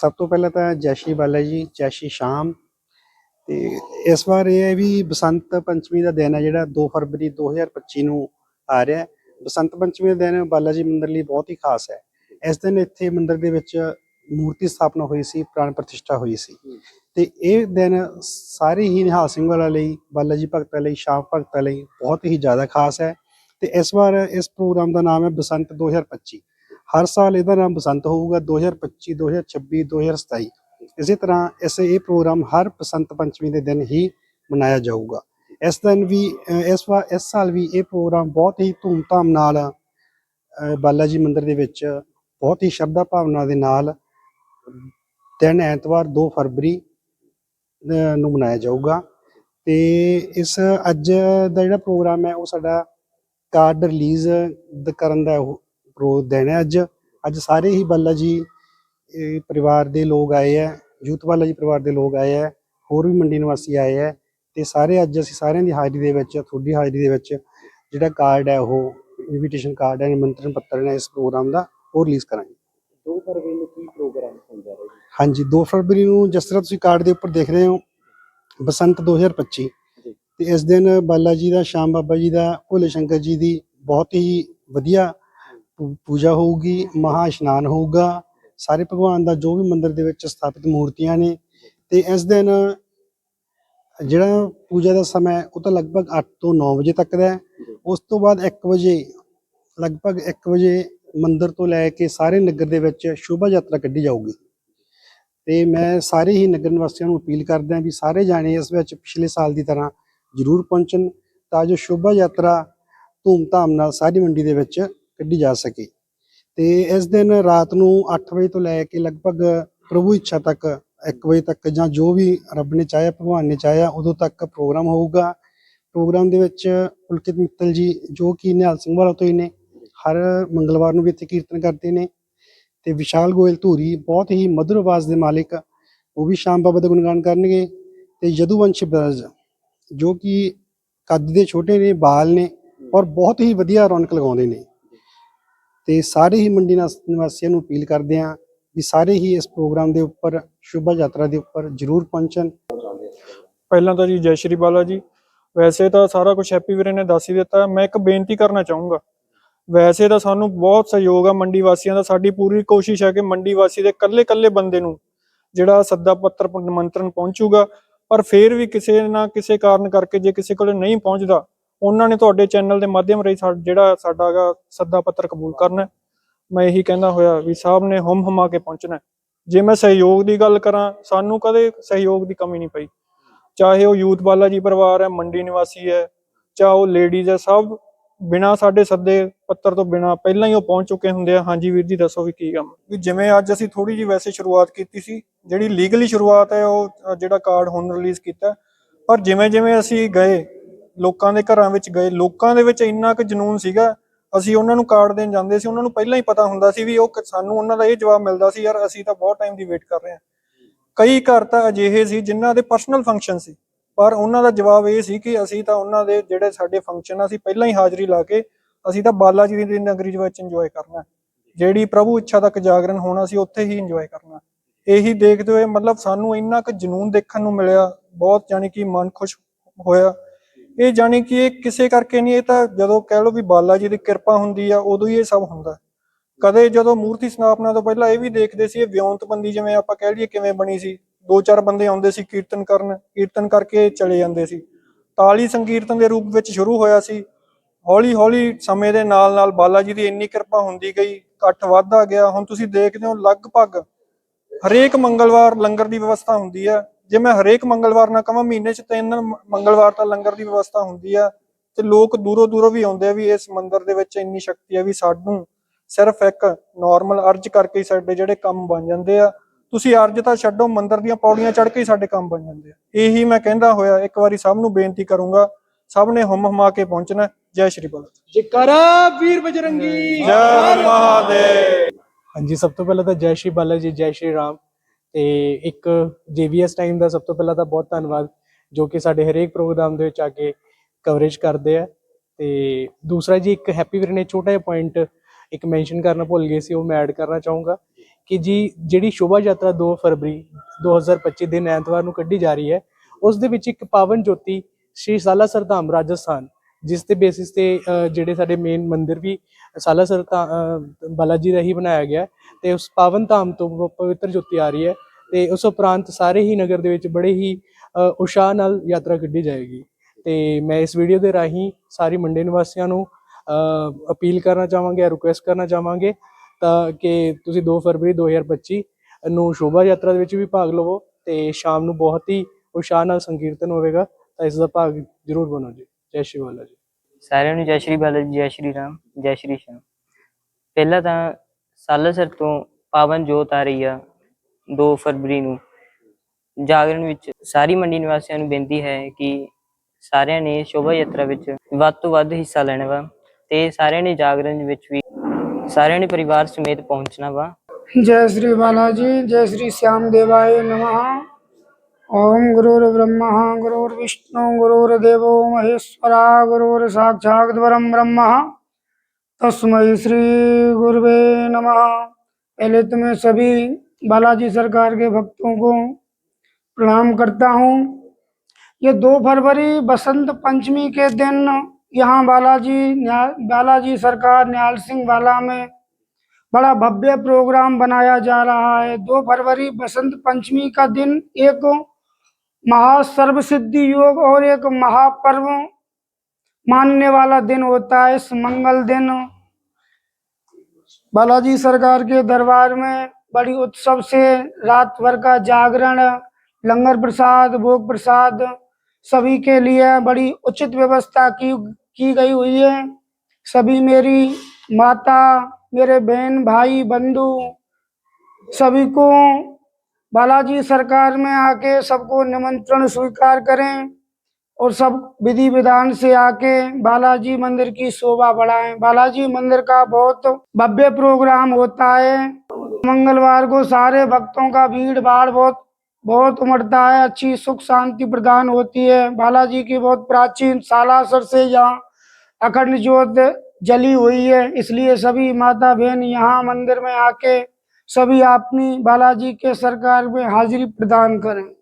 ਸਭ ਤੋਂ ਪਹਿਲਾਂ ਤਾਂ ਜੈ ਸ਼੍ਰੀ ਬਾਲਾ ਜੀ, ਜੈ ਸ਼੍ਰੀ ਸ਼ਾਮ। ਤੇ ਇਸ ਵਾਰ ਇਹ ਹੈ ਵੀ ਬਸੰਤ ਪੰਚਮੀ ਦਾ ਦਿਨ ਹੈ ਜਿਹੜਾ 2 ਫਰਵਰੀ 2025 ਨੂੰ ਆ ਰਿਹਾ ਹੈ। ਬਸੰਤ ਪੰਚਮੀ ਦਾ ਦਿਨ ਬਾਲਾ ਜੀ ਮੰਦਿਰ ਲਈ ਬਹੁਤ ਹੀ ਖਾਸ ਹੈ। ਇਸ ਦਿਨ ਇੱਥੇ ਮੰਦਿਰ ਦੇ ਵਿੱਚ ਮੂਰਤੀ ਸਥਾਪਨਾ ਹੋਈ ਸੀ, ਪ੍ਰਾਣ ਪ੍ਰਤਿਸ਼ਠਾ ਹੋਈ ਸੀ। ਤੇ ਇਹ ਦਿਨ ਸਾਰੇ ਹੀ ਨਿਹਾਲ ਸਿੰਘ ਵਾਲਾ ਲਈ, ਬਾਲਾ ਜੀ ਭਗਤਾਂ ਲਈ, ਸ਼ਾਮ ਭਗਤਾਂ ਲਈ ਬਹੁਤ ਹੀ ਜ਼ਿਆਦਾ ਖਾਸ ਹੈ। ਤੇ ਇਸ ਵਾਰ ਇਸ ਪ੍ਰੋਗਰਾਮ ਦਾ ਨਾਮ ਹੈ ਬਸੰਤ 2025 ਹਰ ਸਾਲ ਇਹਦਾ ਨਾਮ ਬਸੰਤ ਹੋਊਗਾ 2025 2026 2027 ਇਸੇ ਤਰ੍ਹਾਂ ਇਸ ਇਹ ਪ੍ਰੋਗਰਾਮ ਹਰ ਬਸੰਤ ਪੰਚਮੀ ਦੇ ਦਿਨ ਹੀ ਮਨਾਇਆ ਜਾਊਗਾ। ਇਸ ਦਿਨ ਵੀ ਇਸ ਵਾਰ ਇਸ ਸਾਲ ਵੀ ਇਹ ਪ੍ਰੋਗਰਾਮ ਬਹੁਤ ਹੀ ਧੂਮਧਾਮ ਨਾਲ ਬਾਲਾ ਜੀ ਮੰਦਿਰ ਦੇ ਵਿੱਚ ਬਹੁਤ ਹੀ ਸ਼ਰਧਾ ਭਾਵਨਾ ਦੇ ਨਾਲ ਦਿਨ ਐਤਵਾਰ 2 ਫਰਵਰੀ ਨੂੰ ਮਨਾਇਆ ਜਾਊਗਾ। ਤੇ ਇਸ ਅੱਜ ਦਾ ਜਿਹੜਾ ਪ੍ਰੋਗਰਾਮ ਹੈ ਉਹ ਸਾਡਾ ਕਾਰਡ ਰਿਲੀਜ਼ ਕਰਨ ਦਾ ਪ੍ਰੋ ਦਿਨ ਹੈ। ਅੱਜ ਅੱਜ ਸਾਰੇ ਹੀ ਬਾਲਾ ਜੀ ਪਰਿਵਾਰ ਦੇ ਲੋਕ ਆਏ ਹੈ। ਯੂਥ ਬਾਲਾ ਜੀ ਪਰਿਵਾਰ ਦੇ ਲੋਕ ਆਏ ਹੈ। ਹੋਰ ਵੀ ਮੰਡੀ ਨਿਵਾਸੀ ਆਏ ਹੈ। ਤੇ ਸਾਰੇ ਅੱਜ ਅਸੀਂ ਸਾਰਿਆਂ ਦੀ ਹਾਜ਼ਰੀ ਦੇ ਵਿੱਚ ਤੁਹਾਡੀ ਹਾਜ਼ਰੀ ਦੇ ਵਿੱਚ ਜਿਹੜਾ ਕਾਰਡ ਹੈ ਉਹ ਇਨਵੀਟੇਸ਼ਨ ਕਾਰਡ ਹੈ ਨਿਮੰਤਰਣ ਪੱਤਰ ਹੈ ਇਸ ਪ੍ਰੋਗਰਾਮ ਦਾ ਉਹ ਰਿਲੀਜ਼ ਕਰਾਂਗੇ। 2 ਫਰਵਰੀ ਨੂੰ ਕੀ ਪ੍ਰੋਗਰਾਮ ਹੁੰਦਾ ਹੈ ਹਾਂਜੀ 2 ਫਰਵਰੀ ਨੂੰ ਜਿਸ ਤਰ੍ਹਾਂ ਤੁਸੀਂ ਕਾਰਡ ਦੇ ਉੱਪਰ ਦੇਖ ਰਹੇ ਹੋ ਬਸੰਤ 2025 ਤੇ ਇਸ ਦਿਨ ਬਾਲਾ ਜੀ ਦਾ ਸ਼ਾਮ ਬਾਬਾ ਜੀ ਦਾ ਭੋਲੇ ਸ਼ੰਕਰ ਜੀ ਦੀ ਬਹੁਤ ਹੀ ਵਧੀਆ ਪੂਜਾ ਹੋਊਗੀ, ਮਹਾ ਇਸ਼ਨਾਨ ਹੋਊਗਾ, ਸਾਰੇ ਭਗਵਾਨ ਦਾ ਜੋ ਵੀ ਮੰਦਿਰ ਦੇ ਵਿੱਚ ਸਥਾਪਿਤ ਮੂਰਤੀਆਂ ਨੇ ਤੇ ਇਸ ਦਿਨ ਜਿਹੜਾ ਪੂਜਾ ਦਾ ਸਮਾਂ ਉਹ ਤਾਂ ਲਗਭਗ 8 ਤੋਂ 9 ਵਜੇ ਤੱਕ ਦਾ ਹੈ। ਉਸ ਤੋਂ ਬਾਅਦ 1 ਵਜੇ, ਲਗਭਗ 1 ਵਜੇ ਮੰਦਿਰ ਤੋਂ ਲੈ ਕੇ ਸਾਰੇ ਨਗਰ ਦੇ ਵਿੱਚ ਸ਼ੋਭਾ ਯਾਤਰਾ ਕੱਢੀ ਜਾਊਗੀ। ਤੇ ਮੈਂ ਸਾਰੇ ਹੀ ਨਗਰ ਨਿਵਾਸੀਆਂ ਨੂੰ ਅਪੀਲ ਕਰਦਾ ਵੀ ਸਾਰੇ ਜਾਣੇ ਇਸ ਵਿੱਚ ਪਿਛਲੇ ਸਾਲ ਦੀ ਤਰ੍ਹਾਂ ਜ਼ਰੂਰ ਪਹੁੰਚਣ, ਤਾਂ ਜੋ ਸ਼ੋਭਾ ਯਾਤਰਾ ਧੂਮਧਾਮ ਨਾਲ ਸਾਰੀ ਮੰਡੀ ਦੇ ਵਿੱਚ ਕੱਢੀ ਜਾ ਸਕੇ। ਤੇ ਇਸ ਦਿਨ ਰਾਤ ਨੂੰ 8 ਵਜੇ ਤੋਂ ਲੈ ਕੇ ਲਗਭਗ ਪ੍ਰਭੂ ਇੱਛਾ ਤੱਕ 1 ਵਜੇ ਤੱਕ ਜਾਂ ਜੋ ਵੀ ਰੱਬ ਨੇ ਚਾਹਿਆ, ਭਗਵਾਨ ਨੇ ਚਾਹਿਆ, ਉਦੋਂ ਤੱਕ ਪ੍ਰੋਗਰਾਮ ਹੋਊਗਾ। ਪ੍ਰੋਗਰਾਮ ਦੇ ਵਿੱਚ ਪੁਲਕਿਤ ਮਿੱਤਲ ਜੀ, ਜੋ ਕਿ ਨਿਹਾਲ ਸਿੰਘ ਵਾਲਾ ਤੋਂ ਹੀ ਨੇ, ਹਰ ਮੰਗਲਵਾਰ ਨੂੰ ਵੀ ਇੱਥੇ ਕੀਰਤਨ ਕਰਦੇ ਨੇ। ਤੇ ਵਿਸ਼ਾਲ ਗੋਇਲ ਧੂਰੀ ਬਹੁਤ ਹੀ ਮਧੁਰ ਆਵਾਜ਼ ਦੇ ਮਾਲਿਕ, ਉਹ ਵੀ ਸ਼ਾਮ ਬਾਬਾ ਦਾ ਗੁਣਗਾਨ ਕਰਨਗੇ। ਤੇ ਯਦੂਵੰਸ਼ ਬਰਜ, ਜੋ ਕਿ ਕੱਦ ਦੇ ਛੋਟੇ ਨੇ, ਬਾਲ ਨੇ ਔਰ ਬਹੁਤ ਹੀ ਵਧੀਆ ਰੌਣਕ ਲਗਾਉਂਦੇ ਨੇ। ਤੇ ਸਾਰੇ ਹੀ ਮੰਡੀ ਨਿਵਾਸੀਆਂ ਨੂੰ ਅਪੀਲ ਕਰਦੇ ਹਾਂ ਵੀ ਸਾਰੇ ਹੀ ਇਸ ਪ੍ਰੋਗਰਾਮ ਦੇ ਉੱਪਰ, ਸ਼ੁਭਾ ਯਾਤਰਾ ਦੇ ਉੱਪਰ ਜ਼ਰੂਰ ਪਹੁੰਚਣ। ਪਹਿਲਾਂ ਤਾਂ ਜੀ ਜੈ ਸ਼੍ਰੀ ਬਾਲਾ ਜੀ। ਵੈਸੇ ਤਾਂ ਸਾਰਾ ਕੁਝ ਹੈਪੀ ਵੀਰੇ ਨੇ ਦੱਸ ਹੀ ਦਿੱਤਾ। ਮੈਂ ਇੱਕ ਬੇਨਤੀ ਕਰਨਾ ਚਾਹੂੰਗਾ। ਵੈਸੇ ਤਾਂ ਸਾਨੂੰ ਬਹੁਤ ਸਹਿਯੋਗ ਆ ਮੰਡੀ ਵਾਸੀਆਂ ਦਾ। ਸਾਡੀ ਪੂਰੀ ਕੋਸ਼ਿਸ਼ ਹੈ ਕਿ ਮੰਡੀ ਵਾਸੀ ਦੇ ਕੱਲੇ-ਕੱਲੇ ਬੰਦੇ ਨੂੰ ਜਿਹੜਾ ਸੱਦਾ ਪੱਤਰ ਨਿਮੰਤਰਣ ਪਹੁੰਚੂਗਾ। ਪਰ ਫਿਰ ਵੀ ਕਿਸੇ ਨਾ ਕਿਸੇ ਕਾਰਨ ਕਰਕੇ ਜੇ ਕਿਸੇ ਕੋਲ ਨਹੀਂ ਪਹੁੰਚਦਾ ਉਹਨਾਂ ਨੇ ਤੁਹਾਡੇ ਚੈਨਲ ਦੇ ਮਾਧਿਅਮ ਰਾਹੀਂ ਸਾ- ਜਿਹੜਾ ਸਾਡਾ ਸੱਦਾ ਪੱਤਰ ਕਬੂਲ ਕਰਨਾ ਮੈਂ ਇਹੀ ਕਹਿੰਦਾ ਹੋਇਆ ਵੀ ਸਾਹਿਬ ਨੇ ਹਮ ਹਮਾ ਕੇ ਪਹੁੰਚਣਾ ਜੇ ਮੈਂ ਸਹਿਯੋਗ ਦੀ ਗੱਲ ਕਰਾਂ, ਸਾਨੂੰ ਕਦੇ ਸਹਿਯੋਗ ਦੀ ਕਮੀ ਨਹੀਂ ਪਈ। ਚਾਹੇ ਉਹ ਯੂਥ ਬਾਲਾ ਜੀ ਪਰਿਵਾਰ ਹੈ, ਮੰਡੀ ਨਿਵਾਸੀ ਹੈ, ਚਾਹੇ ਉਹ ਲੇਡੀਜ਼ ਹੈ, ਸਭ ਬਿਨਾ ਸਾਡੇ ਸੱਦੇ ਪੱਤਰ ਤੋਂ ਬਿਨਾ ਪਹਿਲਾਂ ਹੀ ਉਹ ਪਹੁੰਚ ਚੁੱਕੇ ਹੁੰਦੇ ਆ। ਹਾਂਜੀ ਵੀਰ ਜੀ, ਦੱਸੋ ਵੀ ਕੀ ਕੰਮ? ਵੀ ਜਿਵੇਂ ਅੱਜ ਅਸੀਂ ਥੋੜੀ ਜੀ ਵੈਸੇ ਸ਼ੁਰੂਆਤ ਕੀਤੀ ਸੀ, ਜਿਹੜੀ ਲੀਗਲੀ ਸ਼ੁਰੂਆਤ ਹੈ, ਉਹ ਜਿਹੜਾ ਕਾਰਡ ਹੁਣ ਰਿਲੀਜ਼ ਕੀਤਾ, ਪਰ ਜਿਵੇਂ ਜਿਵੇਂ ਅਸੀਂ ਗਏ ਲੋਕਾਂ ਦੇ ਘਰਾਂ ਵਿੱਚ ਗਏ, ਲੋਕਾਂ ਦੇ ਵਿੱਚ ਇੰਨਾ ਕੁ ਜਨੂਨ ਸੀਗਾ, ਅਸੀਂ ਉਹਨਾਂ ਨੂੰ ਕਾਰਡ ਦੇਣ ਜਾਂਦੇ ਸੀ, ਉਹਨਾਂ ਨੂੰ ਪਹਿਲਾਂ ਹੀ ਪਤਾ ਹੁੰਦਾ ਸੀ ਵੀ ਉਹ ਕ- ਸਾਨੂੰ ਉਹਨਾਂ ਦਾ ਇਹ ਜਵਾਬ ਮਿਲਦਾ ਸੀ, ਯਾਰ ਅਸੀਂ ਤਾਂ ਬਹੁਤ ਟਾਈਮ ਦੀ ਵੇਟ ਕਰ ਰਹੇ ਹਾਂ। ਕਈ ਘਰ ਤਾਂ ਅਜਿਹੇ ਸੀ ਜਿਨ੍ਹਾਂ ਦੇ ਪਰਸਨਲ ਫੰਕਸ਼ਨ ਸੀ, ਪਰ ਉਹਨਾਂ ਦਾ ਜਵਾਬ ਇਹ ਸੀ ਕਿ ਅਸੀਂ ਤਾਂ ਉਹਨਾਂ ਦੇ ਜਿਹੜੇ ਸਾਡੇ ਫੰਕਸ਼ਨ ਆ, ਅਸੀਂ ਪਹਿਲਾਂ ਹੀ ਹਾਜ਼ਰੀ ਲਾ ਕੇ ਅਸੀਂ ਤਾਂ ਬਾਲਾ ਜੀ ਦੀ ਨਗਰੀ ਦੇ ਵਿੱਚ ਇੰਜੋਏ ਕਰਨਾ ਹੈ। ਜਿਹੜੀ ਪ੍ਰਭੂ ਇੱਛਾ ਤੱਕ ਜਾਗਰਣ ਹੋਣਾ ਸੀ ਉੱਥੇ ਹੀ ਇੰਜੋਏ ਕਰਨਾ ਇਹੀ ਦੇਖਦੇ ਹੋਏ ਮਤਲਬ ਸਾਨੂੰ ਇੰਨਾ ਕੁ ਜਨੂਨ ਦੇਖਣ ਨੂੰ ਮਿਲਿਆ, ਬਹੁਤ ਜਾਨੀ ਕਿ ਮਨ ਖੁਸ਼ ਹੋਇਆ। ਇਹ ਜਾਣੀ ਕਿ ਇਹ ਕਿਸੇ ਕਰਕੇ ਨਹੀਂ, ਇਹ ਤਾਂ ਜਦੋਂ ਕਹਿ ਲਓ ਵੀ ਬਾਲਾ ਜੀ ਦੀ ਕਿਰਪਾ ਹੁੰਦੀ ਆ, ਉਦੋਂ ਹੀ ਇਹ ਸਭ ਹੁੰਦਾ। ਕਦੇ ਜਦੋਂ ਮੂਰਤੀ ਸਥਾਪਨਾ ਤੋਂ ਪਹਿਲਾਂ ਇਹ ਵੀ ਦੇਖਦੇ ਸੀ, ਇਹ ਵਿਉਂਤਬੰਦੀ ਜਿਵੇਂ ਆਪਾਂ ਕਹਿ ਲਈਏ ਕਿਵੇਂ ਬਣੀ ਸੀ। ਦੋ ਚਾਰ ਬੰਦੇ ਆਉਂਦੇ ਸੀ ਕੀਰਤਨ ਕਰਨ, ਕੀਰਤਨ ਕਰਕੇ ਚਲੇ ਜਾਂਦੇ ਸੀ। ਤਾਲੀ ਸੰਕੀਰਤਨ ਦੇ ਰੂਪ ਵਿੱਚ ਸ਼ੁਰੂ ਹੋਇਆ ਸੀ। ਹੌਲੀ ਹੌਲੀ ਸਮੇਂ ਦੇ ਨਾਲ ਨਾਲ ਬਾਲਾ ਜੀ ਦੀ ਇੰਨੀ ਕਿਰਪਾ ਹੁੰਦੀ ਗਈ, ਇਕੱਠ ਵੱਧਦਾ ਗਿਆ। ਹੁਣ ਤੁਸੀਂ ਦੇਖਦੇ ਹੋ, ਲਗਭਗ ਹਰੇਕ ਮੰਗਲਵਾਰ ਲੰਗਰ ਦੀ ਵਿਵਸਥਾ ਹੁੰਦੀ ਹੈ ਜੇ ਮੈਂ ਹਰੇਕ ਮੰਗਲਵਾਰ ਨਾ ਕਹਾਂ ਮਹੀਨੇ 'ਚ ਤਿੰਨ ਮੰਗਲਵਾਰ ਤਾਂ ਲੰਗਰ ਦੀ ਵਿਵਸਥਾ ਹੁੰਦੀ ਆ ਤੇ ਲੋਕ ਦੂਰੋਂ ਦੂਰੋਂ ਵੀ ਆਉਂਦੇ ਆ ਵੀ ਇਸ ਮੰਦਿਰ ਦੇ ਵਿੱਚ ਇੰਨੀ ਸ਼ਕਤੀ ਆ ਵੀ ਸਾਨੂੰ ਸਿਰਫ ਇੱਕ ਨਾਰਮਲ ਅਰਜ ਕਰਕੇ ਹੀ ਸਾਡੇ ਜਿਹੜੇ ਕੰਮ ਬਣ ਜਾਂਦੇ ਆ। ਤੁਸੀਂ ਅਰਜ ਤਾਂ ਛੱਡੋ ਮੰਦਿਰ ਦੀਆਂ ਪੌੜੀਆਂ ਚੜ੍ਹ ਕੇ ਹੀ ਸਾਡੇ ਕੰਮ ਬਣ ਜਾਂਦੇ ਆ। ਇਹੀ ਮੈਂ ਕਹਿੰਦਾ ਹੋਇਆ ਇੱਕ ਵਾਰੀ ਸਭ ਨੂੰ ਬੇਨਤੀ ਕਰੂੰਗਾ ਸਭ ਨੇ ਹਮ ਹਮਾ ਕੇ ਪਹੁੰਚਣਾ। ਜੈ ਸ਼੍ਰੀ ਬਾਲਾ ਜੈਕਾਰਾ ਵੀਰ ਬਜਰੰਗੀ। ਜੈ ਮਹਾਦੇਵ। ਹਾਂਜੀ ਸਭ ਤੋਂ ਪਹਿਲਾਂ ਤਾਂ ਜੈ ਸ਼੍ਰੀ ਬਾਲਾ ਜੀ ਜੈ ਸ਼੍ਰੀ ਰਾਮ। ਤੇ ਇੱਕ ਜੀਵੀਐਸ ਟਾਈਮ ਦਾ ਸਭ ਤੋਂ ਪਹਿਲਾਂ ਤਾਂ ਬਹੁਤ ਧੰਨਵਾਦ ਜੋ ਕਿ ਸਾਡੇ ਹਰੇਕ ਪ੍ਰੋਗਰਾਮ ਦੇ ਵਿੱਚ ਆ ਕੇ ਕਵਰੇਜ ਕਰਦੇ ਆ। ਤੇ ਦੂਸਰਾ ਜੀ ਇੱਕ ਹੈਪੀ ਵੀਰ ਨੇ ਛੋਟਾ ਜਿਹਾ ਪੁਆਇੰਟ ਇੱਕ ਮੈਂਸ਼ਨ ਕਰਨਾ ਭੁੱਲ ਗਏ ਸੀ ਉਹ ਮੈਂ ਐਡ ਕਰਨਾ ਚਾਹੂੰਗਾ ਕਿ ਜੀ ਜਿਹੜੀ ਸ਼ੋਭਾ ਯਾਤਰਾ 2 ਫਰਵਰੀ 2025 ਦਿਨ ਐਤਵਾਰ ਨੂੰ ਕੱਢੀ ਜਾ ਰਹੀ ਹੈ ਉਸ ਦੇ ਵਿੱਚ ਇੱਕ ਪਾਵਨ ਜੋਤੀ ਸ਼੍ਰੀ ਸਾਲਾਸਰ ਧਾਮ ਰਾਜਸਥਾਨ ਜਿਸ ਦੇ ਬੇਸਿਸ ਤੇ ਜਿਹੜੇ ਸਾਡੇ ਮੇਨ ਮੰਦਿਰ ਵੀ ਸਾਲਾ ਸਰਤਾ ਅ, ਬਾਲਾਜੀ ਦਾ ਹੀ ਬਣਾਇਆ ਗਿਆ। ਤੇ ਉਸ ਪਾਵਨ ਧਾਮ ਤੋਂ ਪਵਿੱਤਰ ਜੋਤੀ ਆ ਰਹੀ ਹੈ ਤੇ ਉਸ ਉਪਰੰਤ ਸਾਰੇ ਹੀ ਨਗਰ ਦੇ ਵਿੱਚ ਬੜੇ ਹੀ ਅ, ਉਤਸ਼ਾਹ ਨਾਲ ਯਾਤਰਾ ਕੱਢੀ ਜਾਏਗੀ। ਤੇ ਮੈਂ ਇਸ ਵੀਡੀਓ ਦੇ ਰਾਹੀਂ ਸਾਰੀ ਮੰਡੀ ਨਿਵਾਸੀਆਂ ਨੂੰ ਅਪੀਲ ਕਰਨਾ ਚਾਹਾਂਗੇ ਰਿਕੁਐਸਟ ਕਰਨਾ ਚਾਹਾਂਗੇ ਤਾਂ ਕਿ ਤੁਸੀਂ 2 ਫਰਵਰੀ 2025 ਨੂੰ ਸ਼ੋਭਾ ਯਾਤਰਾ ਦੇ ਵਿੱਚ ਵੀ ਭਾਗ ਲਵੋ ਤੇ ਸ਼ਾਮ ਨੂੰ ਬਹੁਤ ਹੀ ਉਤਸ਼ਾਹ ਨਾਲ ਸੰਕੀਰਤਨ ਹੋਵੇਗਾ ਤਾਂ ਇਸ ਦਾ ਭਾਗ ਜ਼ਰੂਰ ਬਣੋ ਜੀ। ਜੈ ਸ਼੍ਰੀ ਬਾਲਾ ਜੀ। ਸਾਰਿਆਂ ਨੂੰ ਜੈ ਸ਼੍ਰੀ ਬਾਲਾ ਜੀ ਜੈ ਸ਼੍ਰੀ ਰਾਮ ਜੈ ਸ਼੍ਰੀ ਸ਼ਾਮ। ਪਹਿਲਾਂ ਤਾਂ ਸਾਲਾਸਰ ਤੋਂ ਪਾਵਨ ਜੋਤ ਆ ਰਹੀ ਆ 2 ਫਰਵਰੀ ਨੂੰ ਜਾਗਰਣ ਵਿੱਚ ਸਾਰੀ ਮੰਡੀ ਨਿਵਾਸੀਆਂ ਨੂੰ ਬੇਨਤੀ ਹੈ ਕਿ ਸਾਰਿਆਂ ਨੇ ਸ਼ੋਭਾ ਯਾਤਰਾ ਵਿੱਚ ਵੱਧ ਤੋਂ ਵੱਧ ਹਿੱਸਾ ਲੈਣਾ ਵਾ ਤੇ ਸਾਰਿਆਂ ਨੇ ਜਾਗਰਣ ਵਿੱਚ ਵੀ ਸਾਰਿਆਂ ਨੇ ਪਰਿਵਾਰ ਸਮੇਤ ਪਹੁੰਚਣਾ ਵਾ जय श्री बालाजी जय श्री श्याम देवाय नमः ओम गुरुर्ब्रह्मा गुरुर्विष्णु गुरुर्देवो महेश्वरा गुरुर् साक्षात् परम ब्रह्म तस्मै श्री गुरुवे नमः। पहले तो मैं सभी बालाजी सरकार के भक्तों को प्रणाम करता हूँ। ये दो फरवरी बसंत पंचमी के दिन यहाँ बालाजी बालाजी सरकार न्याल सिंह वाला में बड़ा भव्य प्रोग्राम बनाया जा रहा है। दो फरवरी बसंत पंचमी का दिन एक महासर्व सिद्धि योग और एक महापर्व मानने वाला दिन होता है। इस मंगल दिन बालाजी सरकार के दरबार में बड़ी उत्सव से रात भर का जागरण, लंगर प्रसाद, भोग प्रसाद सभी के लिए बड़ी उचित व्यवस्था की की गई हुई है। सभी मेरी माता, मेरे बहन, भाई, बंधु सभी को बालाजी सरकार में आके सबको निमंत्रण स्वीकार करें। और सब विधि विधान से आके बालाजी मंदिर की शोभा बढ़ाएँ। बालाजी मंदिर का बहुत भव्य प्रोग्राम होता है। मंगलवार को सारे भक्तों का भीड़ भाड़ बहुत बहुत उमड़ता है। अच्छी सुख शांति प्रदान होती है। बालाजी की बहुत प्राचीन सालासर से यहाँ अखंड ज्योत जली हुई है। इसलिए सभी माता बहन यहाँ मंदिर में आके सभी अपनी बालाजी के सरकार में हाजिरी प्रदान करें।